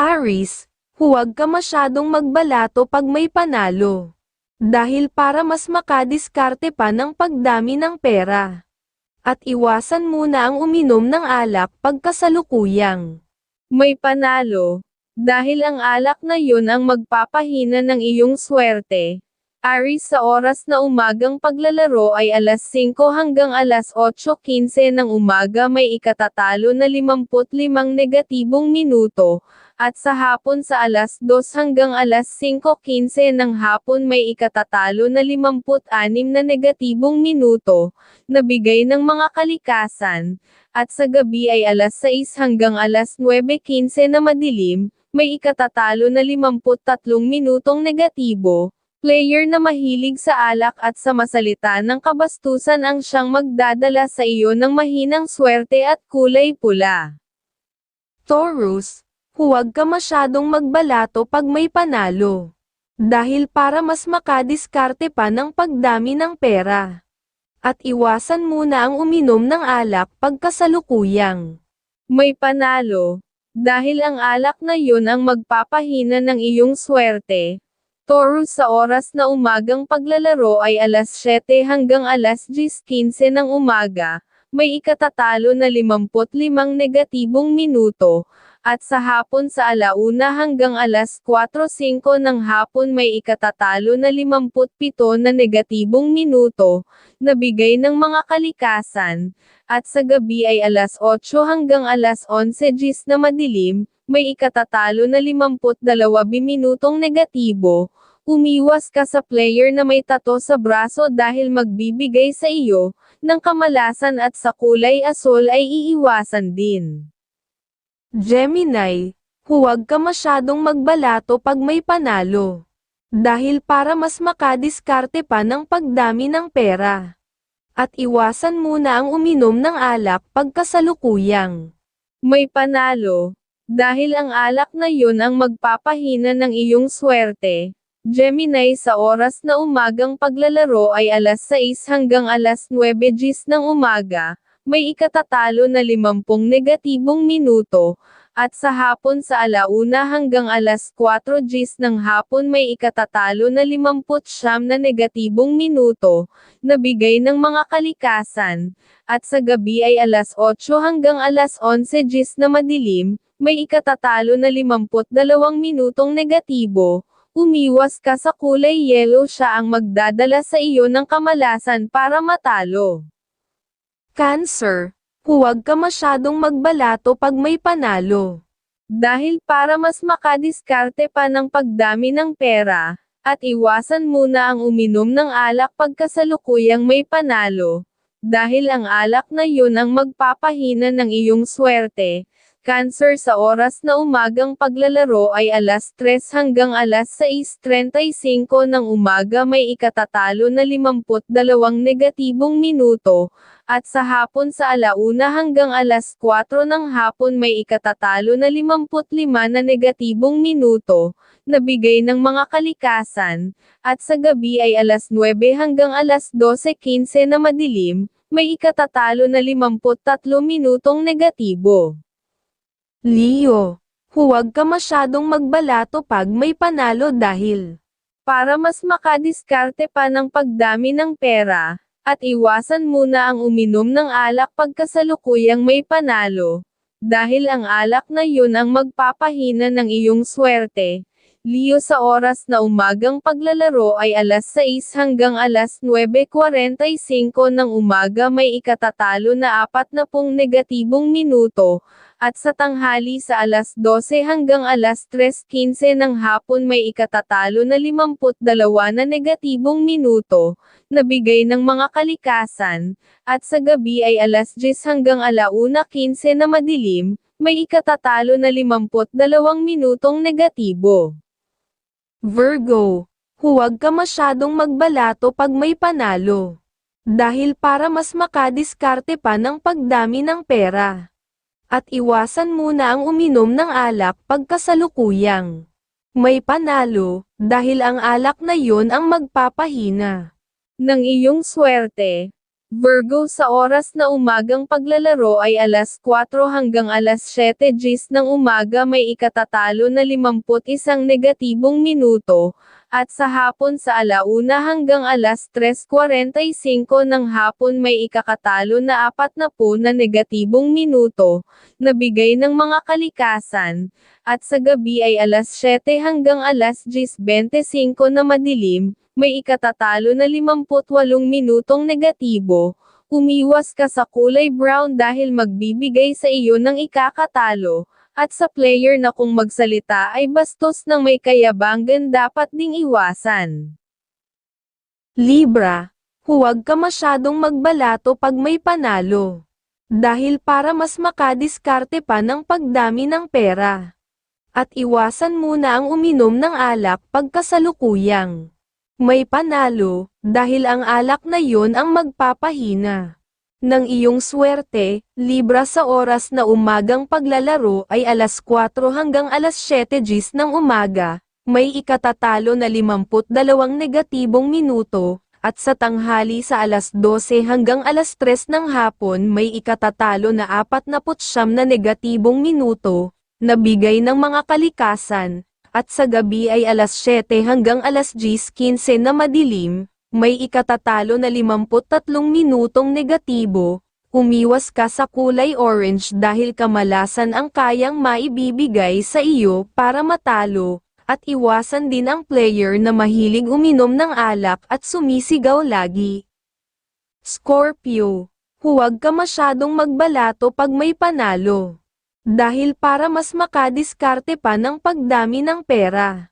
Aris, huwag ka masyadong magbalato pag may panalo. Dahil para mas makadiskarte pa ng pagdami ng pera. At iwasan muna ang uminom ng alak pagkasalukuyang. May panalo. Dahil ang alak na yun ang magpapahina ng iyong swerte. Aris sa oras na umagang paglalaro ay alas 5 hanggang alas 8.15 ng umaga may ikatatalo na 55 negatibong minuto, at sa hapon sa alas 2 hanggang alas 5.15 ng hapon may ikatatalo na 56 na negatibong minuto, na bigay ng mga kalikasan, at sa gabi ay alas 6 hanggang alas 9.15 na madilim, may ikatatalo na 53 minutong negatibo, Player na mahilig sa alak at sa masalita ng kabastusan ang siyang magdadala sa iyo ng mahinang swerte at kulay pula. Taurus, huwag ka masyadong magbalato pag may panalo. Dahil para mas makadiskarte pa ng pagdami ng pera. At iwasan muna ang uminom ng alak pagkasalukuyang. May panalo. Dahil ang alak na yun ang magpapahina ng iyong swerte, Taurus sa oras na umagang paglalaro ay alas 7 hanggang alas 10.15 ng umaga, may ikatatalo na 55 negatibong minuto, at sa hapon sa alauna hanggang alas 4.05 ng hapon may ikatatalo na 57 na negatibong minuto, na bigay ng mga kalikasan, at sa gabi ay alas 8 hanggang alas 11 gis na madilim, may ikatatalo na 52 minutong negatibo, umiwas ka sa player na may tato sa braso dahil magbibigay sa iyo, ng kamalasan at sa kulay asol ay iiwasan din. Gemini, huwag ka masyadong magbalato pag may panalo. Dahil para mas makadiskarte pa ng pagdami ng pera. At iwasan muna ang uminom ng alak pagkasalukuyang. May panalo. Dahil ang alak na yun ang magpapahina ng iyong swerte, Gemini sa oras na umagang paglalaro ay alas 6 hanggang alas 9 gis ng umaga, may ikatatalo na 50 negatibong minuto, at sa hapon sa alauna hanggang alas 4 gis ng hapon may ikatatalo na 50 na negatibong minuto, na bigay ng mga kalikasan, at sa gabi ay alas 8 hanggang alas 11 gis na madilim, may ikatatalo na 52 minutong negatibo, umiwas ka sa kulay yellow siya ang magdadala sa iyo ng kamalasan para matalo. Cancer, huwag ka masyadong magbalato pag may panalo. Dahil para mas makadiskarte pa ng pagdami ng pera, at iwasan muna ang uminom ng alak pagkasalukuyang may panalo, dahil ang alak na yun ang magpapahina ng iyong swerte, Cancer sa oras na umagang paglalaro ay alas 3 hanggang alas 6.35 ng umaga may ikatatalo na 52 negatibong minuto, at sa hapon sa alauna hanggang alas 4 ng hapon may ikatatalo na 55 na negatibong minuto, na bigay ng mga kalikasan, at sa gabi ay alas 9 hanggang alas 12.15 na madilim, may ikatatalo na 53 minutong negatibo. Leo, huwag ka masyadong magbalato pag may panalo dahil para mas makadiskarte pa ng pagdami ng pera, at iwasan muna ang uminom ng alak pagkasalukuyang may panalo, dahil ang alak na yun ang magpapahina ng iyong swerte. Leo sa oras na umagang paglalaro ay alas 6 hanggang alas 9.45 ng umaga may ikatatalo na 40 negatibong minuto, at sa tanghali sa alas 12 hanggang alas 3.15 ng hapon may ikatatalo na 52 na negatibong minuto, na bigay ng mga kalikasan, at sa gabi ay alas 10 hanggang alauna 15 na madilim, may ikatatalo na 52 minutong negatibo. Virgo, huwag ka masyadong magbalato pag may panalo. Dahil para mas makadiskarte pa ng pagdami ng pera. At iwasan muna ang uminom ng alak pagkasalukuyang. May panalo, dahil ang alak na yun ang magpapahina ng iyong swerte. Virgo sa oras na umagang paglalaro ay alas 4 hanggang alas 7 gis ng umaga may ikatatalo na 51 negatibong minuto, at sa hapon sa alauna hanggang alas 3.45 ng hapon may ikakatalo na 40 na negatibong minuto, na bigay ng mga kalikasan, at sa gabi ay alas 7 hanggang alas 10.25 na madilim, may ikatatalo na 58 minutong negatibo, umiwas ka sa kulay brown dahil magbibigay sa iyo ng ikakatalo, at sa player na kung magsalita ay bastos ng may kayabangan dapat ding iwasan. Libra, huwag ka masyadong magbalato pag may panalo. Dahil para mas makadiskarte pa ng pagdami ng pera. At iwasan muna ang uminom ng alak pagkasalukuyang may panalo, dahil ang alak na yon ang magpapahina. Ng iyong swerte, Libra sa oras na umagang paglalaro ay alas 4 hanggang alas 7 gis ng umaga, may ikatatalo na 52 negatibong minuto, at sa tanghali sa alas 12 hanggang alas 3 ng hapon may ikatatalo na 49 na negatibong minuto, na bigay ng mga kalikasan, at sa gabi ay alas 7 hanggang alas 10.15 na madilim, may ikatatalo na 53 minutong negatibo, umiwas ka sa kulay orange dahil kamalasan ang kayang maibibigay sa iyo para matalo, at iwasan din ang player na mahilig uminom ng alak at sumisigaw lagi. Scorpio, huwag ka masyadong magbalato pag may panalo. Dahil para mas makadiskarte pa ng pagdami ng pera.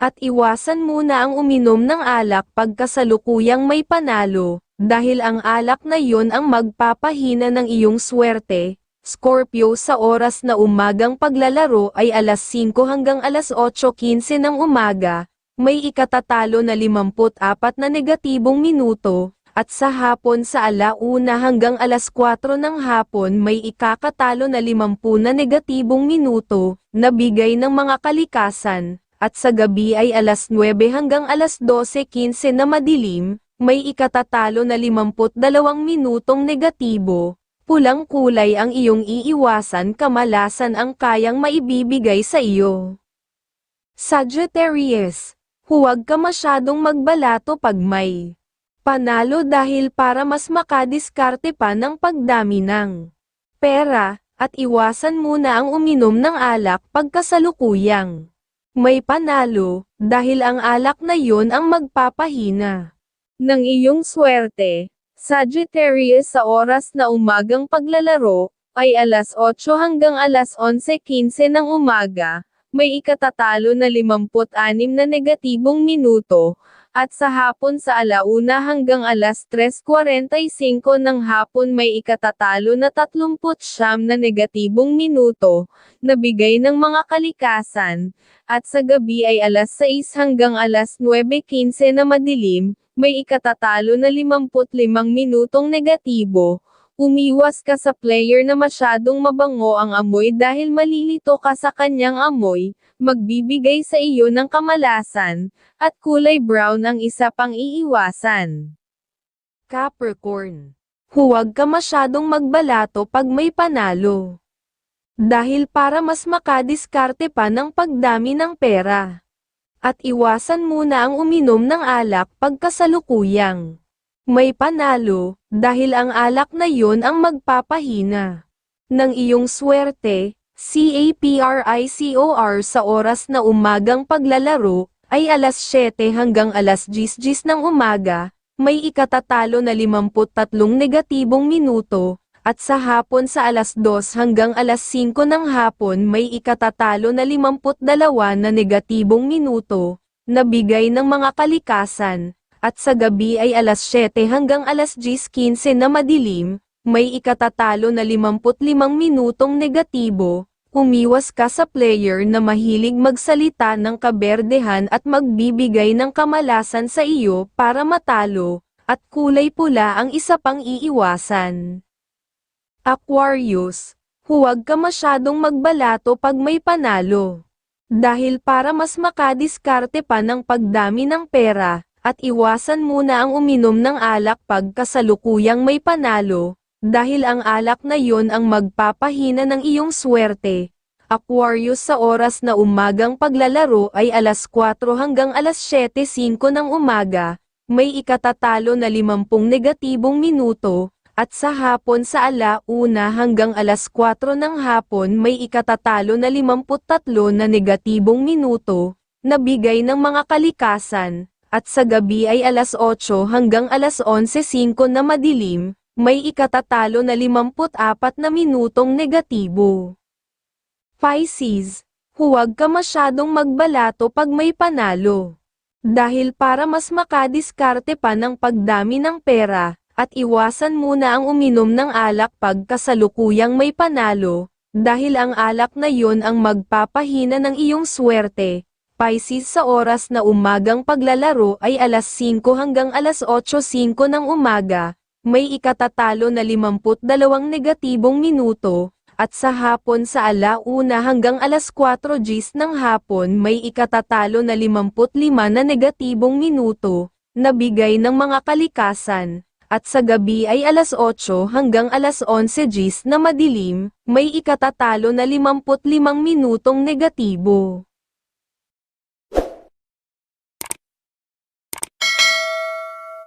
At iwasan muna ang uminom ng alak pagkasalukuyang may panalo, dahil ang alak na yon ang magpapahina ng iyong swerte. Scorpio sa oras na umagang paglalaro ay alas 5 hanggang alas 8.15 ng umaga, may ikatatalo na 54 na negatibong minuto, at sa hapon sa alauna hanggang alas 4 ng hapon may ikakatalo na 50 na negatibong minuto, na bigay ng mga kalikasan, at sa gabi ay alas 9 hanggang alas 12.15 na madilim, may ikatatalo na 52 minutong negatibo, pulang kulay ang iyong iiwasan kamalasan ang kayang maibibigay sa iyo. Sagittarius, huwag ka masyadong magbalato pag may Panalo dahil para mas makadiskarte pa ng pagdami ng pera, at iwasan muna ang uminom ng alak pagkasalukuyang. May panalo, dahil ang alak na yon ang magpapahina ng iyong swerte. Sagittarius sa oras na umagang paglalaro, ay alas 8 hanggang alas 11.15 ng umaga, may ikatatalo na 56 na negatibong minuto, at sa hapon sa alauna hanggang alas 3.45 ng hapon may ikatatalo na 30 na negatibong minuto, na bigay ng mga kalikasan, at sa gabi ay alas 6 hanggang alas 9.15 na madilim, may ikatatalo na 55 minutong negatibo, Umiwas ka sa player na masyadong mabango ang amoy dahil malilito ka sa kanyang amoy, magbibigay sa iyo ng kamalasan, at kulay brown ang isa pang iiwasan. Capricorn. Huwag ka masyadong magbalato pag may panalo. Dahil para mas makadiskarte pa ng pagdami ng pera. At iwasan muna ang uminom ng alak pagkasalukuyang may panalo, dahil ang alak na yon ang magpapahina. Ng iyong swerte, CAPRICOR sa oras na umagang paglalaro, ay alas 7 hanggang alas 10 ng umaga, may ikatatalo na 53 negatibong minuto, at sa hapon sa alas 2 hanggang alas 5 ng hapon may ikatatalo na 52 na negatibong minuto, na bigay ng mga kalikasan, at sa gabi ay alas 7 hanggang alas 10.15 na madilim, may ikatatalo na 55 minutong negatibo, umiwas ka sa player na mahilig magsalita ng kaberdehan at magbibigay ng kamalasan sa iyo para matalo, at kulay pula ang isa pang iiwasan. Aquarius, huwag ka masyadong magbalato pag may panalo. Dahil para mas makadiskarte pa ng pagdami ng pera, At iwasan muna ang uminom ng alak pag kasalukuyang may panalo, dahil ang alak na yon ang magpapahina ng iyong swerte. Aquarius sa oras na umagang paglalaro ay alas 4 hanggang alas 7.05 ng umaga, may ikatatalo na 50 negatibong minuto, at sa hapon sa ala una hanggang alas 4 ng hapon may ikatatalo na 53 na negatibong minuto, na bigay ng mga kalikasan, at sa gabi ay alas 8 hanggang alas 11.05 na madilim, may ikatatalo na 54 na minutong negatibo. Pisces, huwag ka masyadong magbalato pag may panalo. Dahil para mas makadiskarte pa ng pagdami ng pera, at iwasan muna ang uminom ng alak pag kasalukuyang may panalo, dahil ang alak na yon ang magpapahina ng iyong swerte. Pisces sa oras na umagang paglalaro ay alas 5 hanggang alas 8.05 ng umaga, may ikatatalo na 52 negatibong minuto, at sa hapon sa alauna hanggang alas 4 Gs ng hapon may ikatatalo na 55 na negatibong minuto, na bigay ng mga kalikasan, at sa gabi ay alas 8 hanggang alas 11 Gs na madilim, may ikatatalo na 55 minutong negatibo.